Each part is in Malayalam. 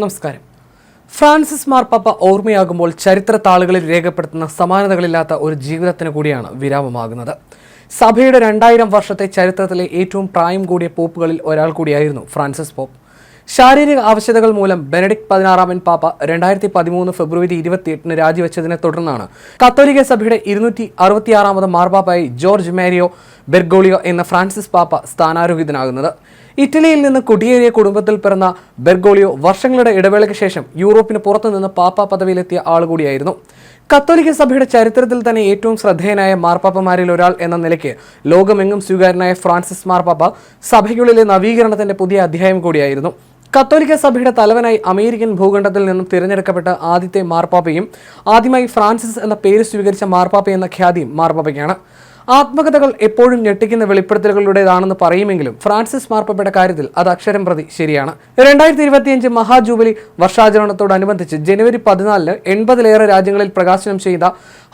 നമസ്കാരം. ഫ്രാൻസിസ് മാർപ്പാപ്പ ഓർമ്മയാകുമ്പോൾ ചരിത്ര താളുകളിൽ രേഖപ്പെടുത്തുന്ന സമാനതകളില്ലാത്ത ഒരു ജീവിതത്തിന് കൂടിയാണ് വിരാമമാകുന്നത്. സഭയുടെ രണ്ടായിരം വർഷത്തെ ചരിത്രത്തിലെ ഏറ്റവും പ്രായം കൂടിയ പോപ്പുകളിൽ ഒരാൾ കൂടിയായിരുന്നു ഫ്രാൻസിസ് പോപ്പ്. ശാരീരിക ആവശ്യതകൾ മൂലം ബെനഡിക്ട് പതിനാറാമൻ പാപ്പ രണ്ടായിരത്തി പതിമൂന്ന് ഫെബ്രുവരി ഇരുപത്തിയെട്ടിന് രാജിവെച്ചതിനെ തുടർന്നാണ് കത്തോലിക്ക സഭയുടെ ഇരുന്നൂറ്റി അറുപത്തിയാറാമത് മാർപ്പാപ്പായി ജോർജ് മാരിയോ ബെർഗോളിയോ എന്ന ഫ്രാൻസിസ് പാപ്പ സ്ഥാനാരോഹിതനാകുന്നത്. ഇറ്റലിയിൽ നിന്ന് കുടിയേറിയ കുടുംബത്തിൽ പിറന്ന ബെർഗോളിയോ വർഷങ്ങളുടെ ഇടവേളയ്ക്ക് ശേഷം യൂറോപ്പിന് പുറത്തുനിന്ന് പാപ്പ പദവിയിലെത്തിയ ആളുകൂടിയായിരുന്നു കത്തോലിക്ക സഭയുടെ ചരിത്രത്തിൽ തന്നെ ഏറ്റവും ശ്രദ്ധേയനായ മാർപ്പാപ്പമാരിൽ ഒരാൾ എന്ന നിലയ്ക്ക് ലോകമെങ്ങും സ്വീകാര്യനായ ഫ്രാൻസിസ് മാർപ്പാപ്പ സഭയ്ക്കുള്ളിലെ നവീകരണത്തിന്റെ പുതിയ അധ്യായം കൂടിയായിരുന്നു. കത്തോലിക്ക സഭയുടെ തലവനായി അമേരിക്കൻ ഭൂഖണ്ഡത്തിൽ നിന്നും തിരഞ്ഞെടുക്കപ്പെട്ട ആദ്യത്തെ മാർപ്പാപ്പയും ആദ്യമായി ഫ്രാൻസിസ് എന്ന പേര് സ്വീകരിച്ച മാർപ്പാപ്പ എന്ന ഖ്യാതിയും മാർപ്പാപ്പയ്ക്കാണ്. ആത്മകഥകൾ എപ്പോഴും ഞെട്ടിക്കുന്ന വെളിപ്പെടുത്തലുകളുടേതാണെന്ന് പറയുമെങ്കിലും ഫ്രാൻസിസ് മാർപ്പയുടെ കാര്യത്തിൽ അത് അക്ഷരം പ്രതി ശരിയാണ്. രണ്ടായിരത്തി ഇരുപത്തിയഞ്ച് മഹാജൂബിലി വർഷാചരണത്തോടനുബന്ധിച്ച് ജനുവരി പതിനാലിന് എൺപതിലേറെ രാജ്യങ്ങളിൽ പ്രകാശനം ചെയ്ത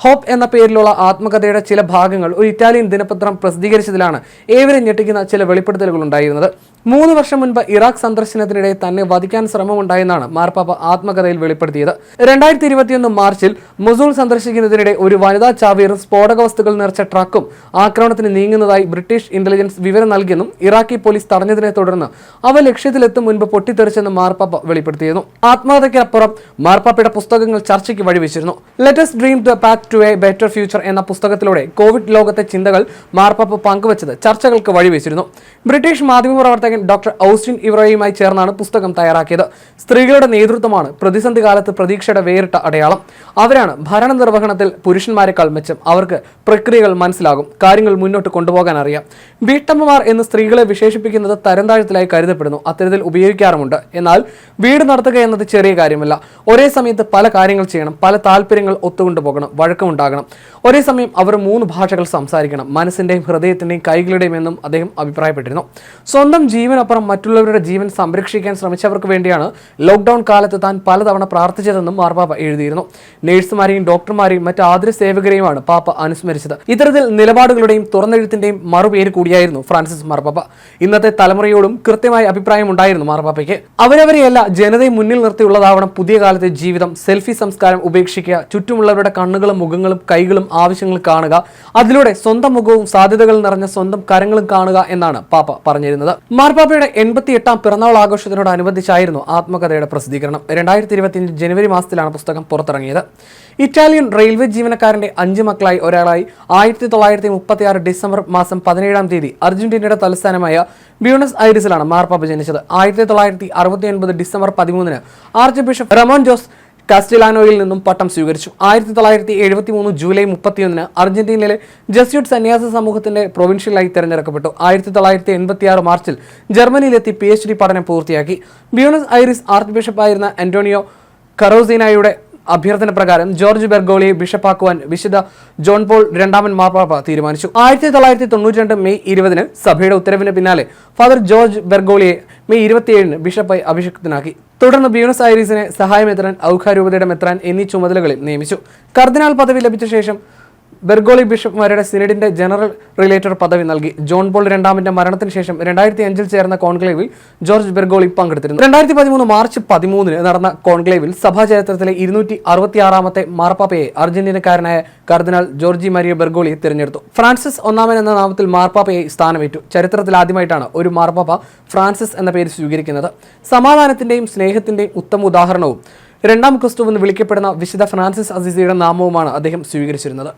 ഹോപ്പ് എന്ന പേരിലുള്ള ആത്മകഥയുടെ ചില ഭാഗങ്ങൾ ഒരു ഇറ്റാലിയൻ ദിനപത്രം പ്രസിദ്ധീകരിച്ചതിലാണ് ഏവരും ഞെട്ടിക്കുന്ന ചില വെളിപ്പെടുത്തലുകൾ ഉണ്ടായിരുന്നത് മൂന്ന് വർഷം മുൻപ് ഇറാഖ് സന്ദർശനത്തിനിടെ തന്നെ വധിക്കാൻ ശ്രമമുണ്ടായെന്നാണ് മാർപ്പാപ്പ ആത്മകഥയിൽ വെളിപ്പെടുത്തിയത്. രണ്ടായിരത്തി ഇരുപത്തിയൊന്ന് മാർച്ചിൽ മുസൂൾ സന്ദർശിക്കുന്നതിനിടെ ഒരു വനിതാ ചാവേറും സ്ഫോടക വസ്തുക്കൾ നിറച്ച ട്രക്കും ആക്രമണത്തിന് നീങ്ങുന്നതായി ബ്രിട്ടീഷ് ഇന്റലിജൻസ് വിവരം നൽകിയെന്നും ഇറാഖി പോലീസ് തടഞ്ഞതിനെ തുടർന്ന് അവ ലക്ഷ്യത്തിലെത്തും മുൻപ് പൊട്ടിത്തെറിച്ചെന്ന് മാർപ്പാപ്പ വെളിപ്പെടുത്തിയിരുന്നു. ആത്മഹത്യക്കപ്പുറം മാർപ്പാപ്പയുടെ പുസ്തകങ്ങൾ ചർച്ചയ്ക്ക് വഴിവെച്ചിരുന്നു. Let us dream the path to a better future എന്ന പുസ്തകത്തിലൂടെ കോവിഡ് ലോകത്തെ ചിന്തകൾ മാർപ്പാപ്പ പങ്കുവച്ചത് ചർച്ചകൾക്ക് വഴിവെച്ചിരുന്നു. ബ്രിട്ടീഷ് മാധ്യമപ്രവർത്തകൻ ഡോക്ടർ ഔസ്റ്റിൻ ഇവറോയുമായി ചേർന്നാണ് പുസ്തകം തയ്യാറാക്കിയത്. സ്ത്രീകളുടെ നേതൃത്വമാണ് പ്രതിസന്ധി കാലത്ത് പ്രതീക്ഷയുടെ വേറിട്ട അടയാളം. അവരാണ് ഭരണ നിർവഹണത്തിൽ പുരുഷന്മാരെക്കാൾ മെച്ചം. അവർക്ക് പ്രക്രിയകൾ മനസ്സിലാകും കാര്യങ്ങൾ മുന്നോട്ട് കൊണ്ടുപോകാൻ അറിയാം. വീട്ടമ്മമാർ എന്ന് സ്ത്രീകളെ വിശേഷിപ്പിക്കുന്നത് തരംതാഴത്തിലായി കരുതപ്പെടുന്നു. അത്തരത്തിൽ ഉപയോഗിക്കാറുമുണ്ട്. എന്നാൽ വീട് നടത്തുക എന്നത് ചെറിയ കാര്യമല്ല. ഒരേ സമയത്ത് പല കാര്യങ്ങൾ ചെയ്യണം. പല താല്പര്യങ്ങൾ ഒത്തുകൊണ്ടുപോകണം. വഴക്കമുണ്ടാകണം. ഒരേ സമയം അവർ മൂന്ന് ഭാഷകൾ സംസാരിക്കണം. മനസ്സിന്റെയും ഹൃദയത്തിന്റെയും കൈകളുടെയും എന്നും അദ്ദേഹം അഭിപ്രായപ്പെട്ടിരുന്നു. സ്വന്തം ജീവനപ്പുറം മറ്റുള്ളവരുടെ ജീവൻ സംരക്ഷിക്കാൻ ശ്രമിച്ചവർക്ക് വേണ്ടിയാണ് ലോക്ക്ഡൌൺ കാലത്ത് താൻ പലതവണ പ്രാർത്ഥിച്ചതെന്നും മാർപ്പാപ്പ എഴുതിയിരുന്നു. നഴ്സുമാരെയും ഡോക്ടർമാരെയും മറ്റ് ആതുര സേവകരെയുമാണ് പാപ്പ അനുസ്മരിച്ചത്. ഇത്തരത്തിൽ നിലപാടുകളുടെയും തുറന്നെഴുത്തിന്റെയും മറുപേര് കൂടിയായിരുന്നു ഫ്രാൻസിസ് മാർപ്പാപ്പ. ഇന്നത്തെ തലമുറയോടും കൃത്യമായ അഭിപ്രായം ഉണ്ടായിരുന്നു മാർപ്പാപ്പയ്ക്ക്. അവരവരെയല്ല ജനതയെ മുന്നിൽ നിർത്തിയുള്ളതാവണം പുതിയ കാലത്തെ ജീവിതം. സെൽഫി സംസ്കാരം ഉപേക്ഷിക്കുക ചുറ്റുമുള്ളവരുടെ കണ്ണുകളും മുഖങ്ങളും കൈകളും ആവശ്യങ്ങൾ കാണുക അതിലൂടെ സ്വന്തം മുഖവും സാധ്യതകൾ നിറഞ്ഞ സ്വന്തം കരങ്ങളും കാണുക എന്നാണ് പാപ്പ പറഞ്ഞിരുന്നത്. മാർപ്പാപ്പയുടെ എൺപത്തി എട്ടാം പിറന്നാൾ ആഘോഷത്തിനോടനുബന്ധിച്ചായിരുന്നു ആത്മകഥയുടെ പ്രസിദ്ധീകരണം. രണ്ടായിരത്തി ഇരുപത്തിയഞ്ച് ജനുവരി മാസത്തിലാണ് പുസ്തകം പുറത്തിറങ്ങിയത്. ഇറ്റാലിയൻ റെയിൽവേ ജീവനക്കാരന്റെ അഞ്ച് മക്കളായി ഒരാളായി ആയിരത്തി തൊള്ളായിരത്തി മുപ്പത്തി ആറ് ഡിസംബർ മാസം പതിനേഴാം തീയതി അർജന്റീനയുടെ തലസ്ഥാനമായ ബ്യൂണസ് ഐറിസിലാണ് മാർപ്പാപ്പ ജനിച്ചത്. ആയിരത്തി തൊള്ളായിരത്തി അറുപത്തി ഒൻപത് ഡിസംബർ പതിമൂന്നിന് ആർച്ച് ബിഷപ്പ് റമോൻ ജോസ് കാസ്റ്റിലാനോയിൽ നിന്നും പട്ടം സ്വീകരിച്ചു. ആയിരത്തി തൊള്ളായിരത്തി എഴുപത്തി മൂന്ന് ജൂലൈ മുപ്പത്തിയൊന്നിന് അർജന്റീനയിലെ ജസ്യൂട്ട് സന്യാസ സമൂഹത്തിന്റെ പ്രൊവിൻഷ്യലായി തെരഞ്ഞെടുക്കപ്പെട്ടു. ആയിരത്തി തൊള്ളായിരത്തി എൺപത്തി ആറ് മാർച്ചിൽ ജർമ്മനിയിലെത്തി പി എച്ച് ഡി പഠനം പൂർത്തിയാക്കി. ബ്യൂണസ് ഐറിസ് ആർച്ച് ബിഷപ്പായിരുന്ന അന്റോണിയോ കറോസീനായുടെ അഭ്യർത്ഥന പ്രകാരം ജോർജ് ബെർഗോളിയെ ബിഷപ്പാക്കുവാൻ വിശുദ്ധ ജോൺ പോൾ രണ്ടാമൻ മാർപ്പാപ്പ തീരുമാനിച്ചു. ആയിരത്തി തൊള്ളായിരത്തി തൊണ്ണൂറ്റി രണ്ട് മെയ് ഇരുപതിന് സഭയുടെ ഉത്തരവിന് പിന്നാലെ ഫാദർ ജോർജ് ബെർഗോളിയെ മെയ് ഇരുപത്തിയേഴിന് ബിഷപ്പായി അഭിഷിക്തനാക്കി. തുടർന്ന് ബ്യൂണസ് ഐറീസിനെ സഹായമെത്രാൻ ഔഖാരൂപതയുടെ മെത്രാൻ എന്നീ ചുമതലകളിൽ നിയമിച്ചു. കർദിനാൾ പദവി ലഭിച്ച ശേഷം ബെർഗോളി ബിഷപ്പ്മാരുടെ സിനഡിന്റെ ജനറൽ റിലേറ്റർ പദവി നൽകി. ജോൺ പോൾ രണ്ടാമിന്റെ മരണത്തിന് ശേഷം രണ്ടായിരത്തി അഞ്ചിൽ ചേർന്ന കോൺക്ലേവിൽ ജോർജ് ബെർഗോളി പങ്കെടുത്തിരുന്നു. രണ്ടായിരത്തി പതിമൂന്ന് മാർച്ച് പതിമൂന്നിന് നടന്ന കോൺക്ലേവിൽ സഭാ ചരിത്രത്തിലെ ഇരുന്നൂറ്റി അറുപത്തിയാറാമത്തെ മാർപ്പാപ്പയെ അർജന്റീനക്കാരനായ കർദിനാൾ ജോർജി മരിയ ബെർഗോളിയെ തിരഞ്ഞെടുത്തു. ഫ്രാൻസിസ് ഒന്നാമൻ എന്ന നാമത്തിൽ മാർപ്പാപ്പയെ സ്ഥാനമേറ്റു. ചരിത്രത്തിൽ ആദ്യമായിട്ടാണ് ഒരു മാർപ്പാപ്പ ഫ്രാൻസിസ് എന്ന പേര് സ്വീകരിക്കുന്നത്. സമാധാനത്തിന്റെയും സ്നേഹത്തിന്റെയും ഉത്തമ ഉദാഹരണവും രണ്ടാം ക്രിസ്തു എന്ന് വിളിക്കപ്പെടുന്ന വിശുദ്ധ ഫ്രാൻസിസ് അസിസിയുടെ നാമവുമാണ് അദ്ദേഹം സ്വീകരിച്ചിരുന്നത്.